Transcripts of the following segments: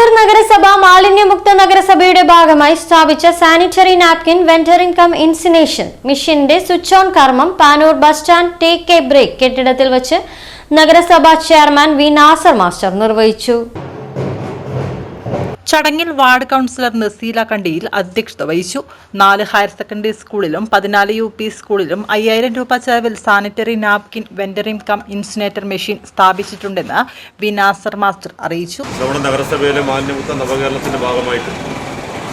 പാനൂർ നഗരസഭ മാലിന്യമുക്ത നഗരസഭയുടെ ഭാഗമായി സ്ഥാപിച്ച sanitary napkin vending cum incineration മിഷന്റെ സ്വിച്ച് ഓൺ കർമ്മം Panoor bus stand take a break കെട്ടിടത്തിൽ വച്ച് നഗരസഭാ ചെയർമാൻ വി നാസർ മാസ്റ്റർ നിർവഹിച്ചു. ചടങ്ങിൽ വാർഡ് കൗൺസിലർ നസീല കണ്ടിയിൽ അധ്യക്ഷത വഹിച്ചു. നാല് ഹയർ സെക്കൻഡറി സ്കൂളിലും പതിനാല് യു പി സ്കൂളിലും അയ്യായിരം രൂപ ചെലവിൽ sanitary napkin vending cum incinerator machine സ്ഥാപിച്ചിട്ടുണ്ടെന്ന് V Nasar master അറിയിച്ചു. നമ്മുടെ നഗരസഭയിലെ മാലിന്യമുക്ത നവകേരളത്തിന്റെ ഭാഗമായിട്ട്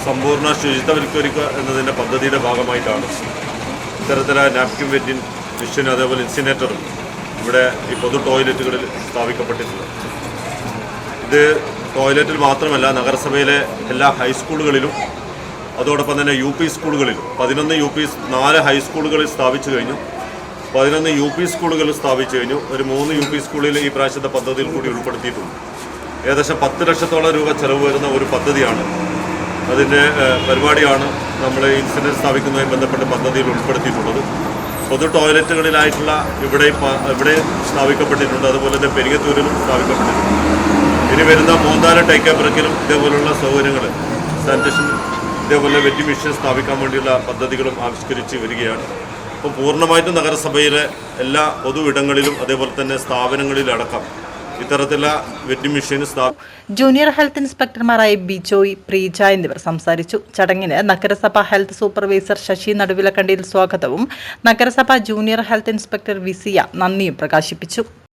സമ്പൂർണ ശുചിത്വവൽക്കരിക്കുക എന്നതിന്റെ പദ്ധതിയുടെ ഭാഗമായിട്ടാണ്. ഇത്തരത്തിലായ നാപ്കിൻ വെറ്റിൻ മെഷീൻ അതേപോലെ ഇൻസിനേറ്ററും ഇവിടെ ഈ പൊതു ടോയ്ലറ്റുകളിൽ സ്ഥാപിക്കപ്പെട്ടിട്ടുള്ളത്. ഇത് ടോയ്ലറ്റിൽ മാത്രമല്ല നഗരസഭയിലെ എല്ലാ ഹൈസ്കൂളുകളിലും അതോടൊപ്പം തന്നെ യു പി സ്കൂളുകളിലും പതിനൊന്ന് യു പി നാല് ഹൈസ്കൂളുകളിൽ സ്ഥാപിച്ചു കഴിഞ്ഞു. പതിനൊന്ന് യു പി സ്കൂളുകളിൽ സ്ഥാപിച്ചു കഴിഞ്ഞു. ഒരു മൂന്ന് യു പി സ്കൂളിൽ ഈ പ്രാവശ്യത്തെ പദ്ധതിയിൽ കൂടി ഉൾപ്പെടുത്തിയിട്ടുണ്ട്. ഏകദേശം പത്ത് ലക്ഷത്തോളം രൂപ ചെലവ് വരുന്ന ഒരു പദ്ധതിയാണ്. അതിന്റെ പരിപാടിയാണ് നമ്മൾ ഇൻസിഡന്റ് സ്ഥാപിക്കുന്നതുമായി ബന്ധപ്പെട്ട് പദ്ധതിയിൽ ഉൾപ്പെടുത്തിയിട്ടുള്ളത്. പൊതു ടോയ്ലറ്റുകളിലായിട്ടുള്ള ഇവിടെ ഇവിടെ സ്ഥാപിക്കപ്പെട്ടിട്ടുണ്ട്. അതുപോലെ തന്നെ പെരിയത്തൂരിലും സ്ഥാപിക്കപ്പെട്ടിട്ടുണ്ട്. ഇനി വരുന്ന മൂന്നാൽ ടേക്ക് ബ്രക്കിലും ഇതേപോലുള്ള സൗകര്യങ്ങൾ സാനിറ്റേഷൻ ഇതേപോലെ വെറ്റി മെഷീൻ സ്ഥാപിക്കാൻ വേണ്ടിയുള്ള പദ്ധതികളും ആവിഷ്കരിച്ച് വരികയാണ്. അപ്പോൾ പൂർണമായിട്ടും നഗരസഭയിലെ എല്ലാ പൊതു ഇടങ്ങളിലും അതേപോലെ തന്നെ സ്ഥാപനങ്ങളിലടക്കം വെറ്റി ജൂനിയർ ഹെൽത്ത് ഇൻസ്പെക്ടർമാരായ ബിജോയ് പ്രീജ എന്നിവർ സംസാരിച്ചു. ചടങ്ങിന് നഗരസഭാ ഹെൽത്ത് സൂപ്പർവൈസർ ശശി നടുവിലക്കണ്ടിയിൽ സ്വാഗതവും നഗരസഭാ ജൂനിയർ ഹെൽത്ത് ഇൻസ്പെക്ടർ വിസിയ നന്ദിയും പ്രകാശിപ്പിച്ചു.